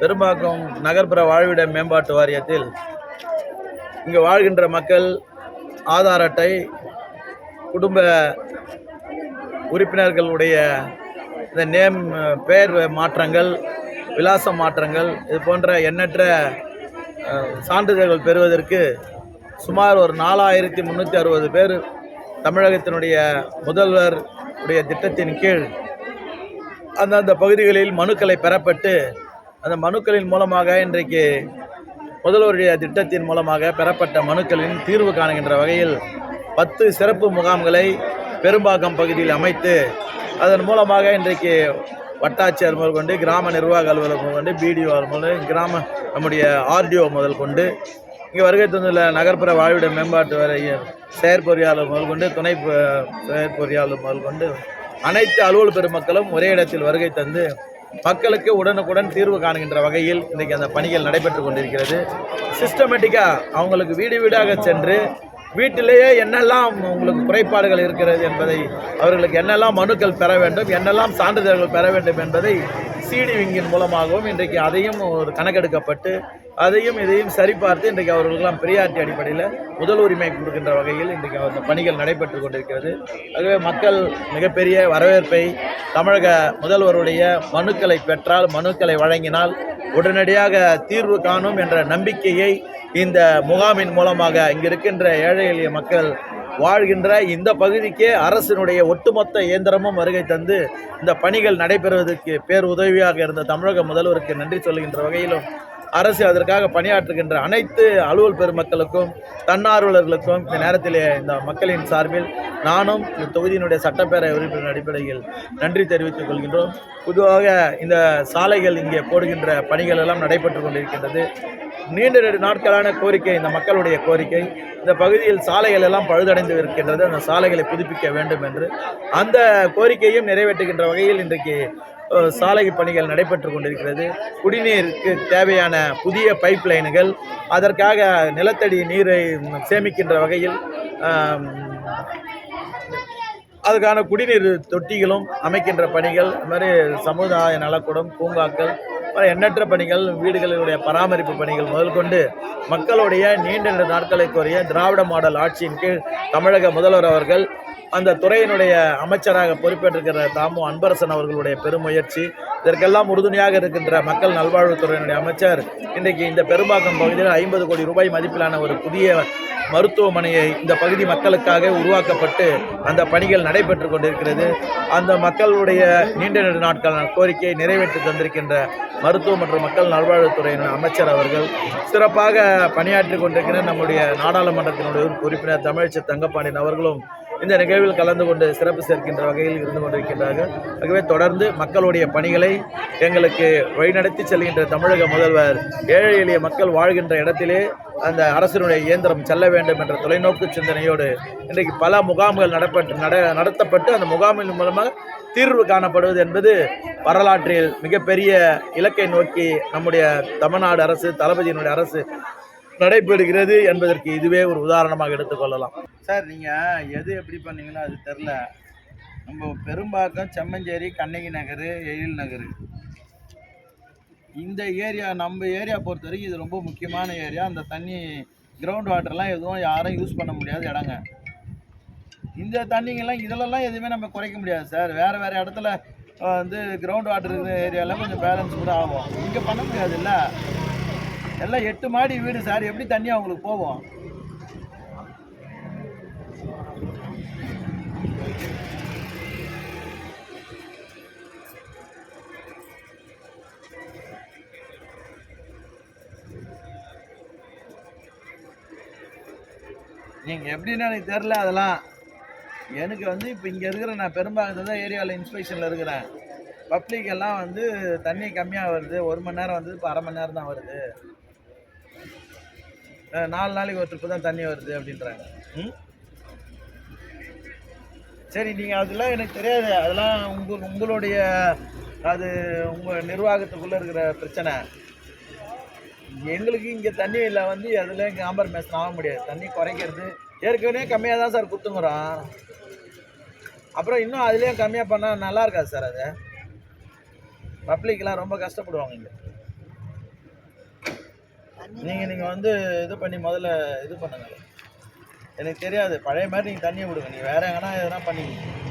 பெரும்பாக்கம் நகர்ப்புற வாழ்விட மேம்பாட்டு வாரியத்தில் இங்கு வாழ்கின்ற மக்கள் ஆதார் அட்டை குடும்ப உறுப்பினர்களுடைய இந்த நேம் பெயர் மாற்றங்கள் விலாச மாற்றங்கள் இது போன்ற எண்ணற்ற சான்றிதழ்கள் பெறுவதற்கு சுமார் ஒரு நாலாயிரத்தி முந்நூற்றி அறுபது பேர் தமிழகத்தினுடைய முதல்வர் உடைய திட்டத்தின் கீழ் அந்தந்த பகுதிகளில் மனுக்களை பெறப்பட்டு அந்த மனுக்களின் மூலமாக இன்றைக்கு முதல்வருடைய திட்டத்தின் மூலமாக பெறப்பட்ட மனுக்களின் தீர்வு காணுகின்ற வகையில் பத்து சிறப்பு முகாம்களை பெரும்பாக்கம் பகுதியில் அமைத்து அதன் மூலமாக இன்றைக்கு வட்டாட்சியர் முதல் கொண்டு கிராம நிர்வாக அலுவலர் முதல் கொண்டு பிடிஓ முதல் கிராம நம்முடைய ஆர்டிஓ முதல் கொண்டு இங்கே வருகை தந்துள்ள நகர்ப்புற வாழ்விட மேம்பாட்டு வரை செயற்பொறியாளர் முதல் கொண்டு துணை செயற்பொறியாளர் முதல் கொண்டு அனைத்து அலுவல் பெருமக்களும் ஒரே இடத்தில் வருகை தந்து மக்களுக்கு உடனுக்குடன் தீர்வு காணுகின்ற வகையில் இன்றைக்கு அந்த பணிகள் நடைபெற்று கொண்டிருக்கிறது. சிஸ்டமேட்டிக்காக அவங்களுக்கு வீடு வீடாக சென்று வீட்டிலேயே என்னெல்லாம் உங்களுக்கு குறைபாடுகள் இருக்கிறது என்பதை அவர்களுக்கு என்னெல்லாம் மனுக்கள் பெற வேண்டும் என்னெல்லாம் சான்றிதழ்கள் பெற வேண்டும் என்பதை சிடி விங்கின் மூலமாகவும் இன்றைக்கு அதையும் ஒரு கணக்கெடுக்கப்பட்டு அதையும் இதையும் சரிபார்த்து இன்றைக்கு அவர்களுக்கெல்லாம் பிரியாரிட்டி அடிப்படையில் முதல் உரிமை கொடுக்கின்ற வகையில் இன்றைக்கு அந்த பணிகள் நடைபெற்று கொண்டிருக்கிறது. ஆகவே மக்கள் மிகப்பெரிய வரவேற்பை தமிழக முதல்வருடைய மனுக்களை பெற்றால் மனுக்களை வழங்கினால் உடனடியாக தீர்வு காணும் என்ற நம்பிக்கையை இந்த முகாமின் மூலமாக இங்கிருக்கின்ற ஏழை எளிய மக்கள் வாழ்கின்ற இந்த பகுதிக்கே அரசினுடைய ஒட்டுமொத்த இயந்திரமும் வருகை தந்து இந்த பணிகள் நடைபெறுவதற்கு பேர் உதவியாக இருந்த தமிழக முதல்வருக்கு நன்றி சொல்கின்ற வகையிலும் அரசு அதற்காக பணியாற்றுகின்ற அனைத்து அலுவல் பெருமக்களுக்கும் தன்னார்வலர்களுக்கும் இந்த நேரத்திலே இந்த மக்களின் சார்பில் நானும் இந்த தொகுதியினுடைய சட்டப்பேரவை உறுப்பினர் அடிப்படையில் நன்றி தெரிவித்துக் கொள்கின்றோம். பொதுவாக இந்த சாலைகள் இங்கே போடுகின்ற பணிகள் எல்லாம் நடைபெற்று கொண்டிருக்கின்றது. நீண்ட நெடு நாட்களான கோரிக்கை இந்த மக்களுடைய கோரிக்கை இந்த பகுதியில் சாலைகள் எல்லாம் பழுதடைந்து இருக்கின்றது அந்த சாலைகளை புதுப்பிக்க வேண்டும் என்று அந்த கோரிக்கையும் நிறைவேற்றுகின்ற வகையில் இன்றைக்கு சாலை பணிகள் நடைபெற்று கொண்டிருக்கிறது. குடிநீருக்கு தேவையான புதிய பைப் லைனுகள் அதற்காக நிலத்தடி நீரை சேமிக்கின்ற வகையில் அதுக்கான குடிநீர் தொட்டிகளும் அமைக்கின்ற பணிகள் இது மாதிரி சமுதாய நலக்கூடம் பூங்காக்கள் எண்ணற்ற பணிகள் வீடுகளுடைய பராமரிப்பு பணிகள் முதல் கொண்டு மக்களுடைய நீண்ட நெடு நாட்களை கோரிய திராவிட மாடல் ஆட்சியின் கீழ் தமிழக முதல்வர் அவர்கள் அந்த துறையினுடைய அமைச்சராக பொறுப்பேற்றிருக்கிற தாமு அன்பரசன் அவர்களுடைய பெருமுயற்சி இதற்கெல்லாம் உறுதுணையாக இருக்கின்ற மக்கள் நல்வாழ்வுத்துறையினுடைய அமைச்சர் இன்றைக்கு இந்த பெரும்பாக்கம் பகுதியில் ஐம்பது கோடி ரூபாய் மதிப்பிலான ஒரு புதிய மருத்துவமனையை இந்த பகுதி மக்களுக்காக உருவாக்கப்பட்டு அந்த பணிகள் நடைபெற்று கொண்டிருக்கிறது. அந்த மக்களுடைய நீண்ட நெடு நாட்களான கோரிக்கையை நிறைவேற்றி தந்திருக்கின்ற மருத்துவ மற்றும் மக்கள் நல்வாழ்வுத்துறையின் அமைச்சர் அவர்கள் சிறப்பாக பணியாற்றி கொண்டிருக்கிற நம்முடைய நாடாளுமன்றத்தினுடைய உறுப்பினர் தமிழச்சி தங்கப்பாண்டியன் அவர்களும் இந்த நிகழ்வில் கலந்து கொண்டு சிறப்பு சேர்க்கின்ற வகையில் இருந்து கொண்டிருக்கின்றார்கள். ஆகவே தொடர்ந்து மக்களுடைய பணிகளை எங்களுக்கு வழிநடத்தி செல்கின்ற தமிழக முதல்வர் ஏழை எளிய மக்கள் வாழ்கின்ற இடத்திலே அந்த அரசினுடைய இயந்திரம் செல்ல வேண்டும் என்ற தொலைநோக்கு சிந்தனையோடு இன்றைக்கு பல முகாம்கள் நடப்பட்டு நட நடத்தப்பட்டு அந்த முகாமின் மூலமாக தீர்வு காணப்படுவது என்பது வரலாற்றில் மிகப்பெரிய இலக்கை நோக்கி நம்முடைய தமிழ்நாடு அரசு தளபதியினுடைய அரசு நடைபெறுகிறது என்பதற்கு இதுவே ஒரு உதாரணமாக எடுத்துக்கொள்ளலாம் சார் நீங்கள் எது எப்படி பண்ணீங்கன்னா அது தெரில நம்ம பெரும்பாக்கம் செம்மஞ்சேரி கண்ணகி நகர் எழில் நகர். இந்த ஏரியா நம்ம ஏரியா பொறுத்த வரைக்கும் இது ரொம்ப முக்கியமான ஏரியா. அந்த தண்ணி கிரவுண்ட் வாட்டர்லாம் எதுவும் யாரும் யூஸ் பண்ண முடியாத இடங்க. இந்த தண்ணிங்கெல்லாம் இதிலெல்லாம் எதுவுமே நம்ம குறைக்க முடியாது சார். வேறு வேறு இடத்துல வந்து கிரவுண்ட் வாட்டர் இருக்கிற ஏரியாவில் கொஞ்சம் பேலன்ஸ் கூட ஆகும். இங்கே பண்ண முடியாதுல்ல. எல்லாம் எட்டு மாடி வீடு சார். எப்படி தண்ணி அவங்களுக்கு போகும்? நீங்கள் எப்படின்னு எனக்கு தெரில அதெல்லாம். எனக்கு வந்து இப்போ இங்கே இருக்கிற நான் பெரும்பாலும் தான் ஏரியாவில் இன்ஸ்பெக்ஷனில் இருக்கிறேன். பப்ளிக் எல்லாம் வந்து தண்ணி கம்மியாக வருது. ஒரு மணி நேரம் வந்து இப்போ அரை மணி நேரம் தான் வருது. நாலு நாளைக்கு ஒரு ட்ரிப்பு தான் தண்ணி வருது அப்படின்றாங்க. ம்? சரி நீங்கள் அதெல்லாம் எனக்கு தெரியாது. அதெல்லாம் உங்கள் உங்களுடைய அது உங்கள் நிர்வாகத்துக்குள்ளே இருக்கிற பிரச்சனை. எங்களுக்கு இங்கே தண்ணி இல்லை வந்து அதில் காம்ப்ரமைஸ் ஆக முடியாது. தண்ணி குறைக்கிறது. ஏற்கனவே கம்மியாக தான் சார் குத்துங்குறோம். அப்புறம் இன்னும் அதுலேயும் கம்மியாக பண்ணால் நல்லா இருக்காது சார் அது. பப்ளிக்லாம் ரொம்ப கஷ்டப்படுவாங்க இங்கே. நீங்கள் நீங்கள் வந்து இது பண்ணி முதல்ல இது பண்ணுங்க. எனக்கு தெரியாது. பழைய மாதிரி நீங்கள் தண்ணியை விடுங்க நீங்கள் வேறு எங்கன்னா எதனா பண்ணிக்கங்க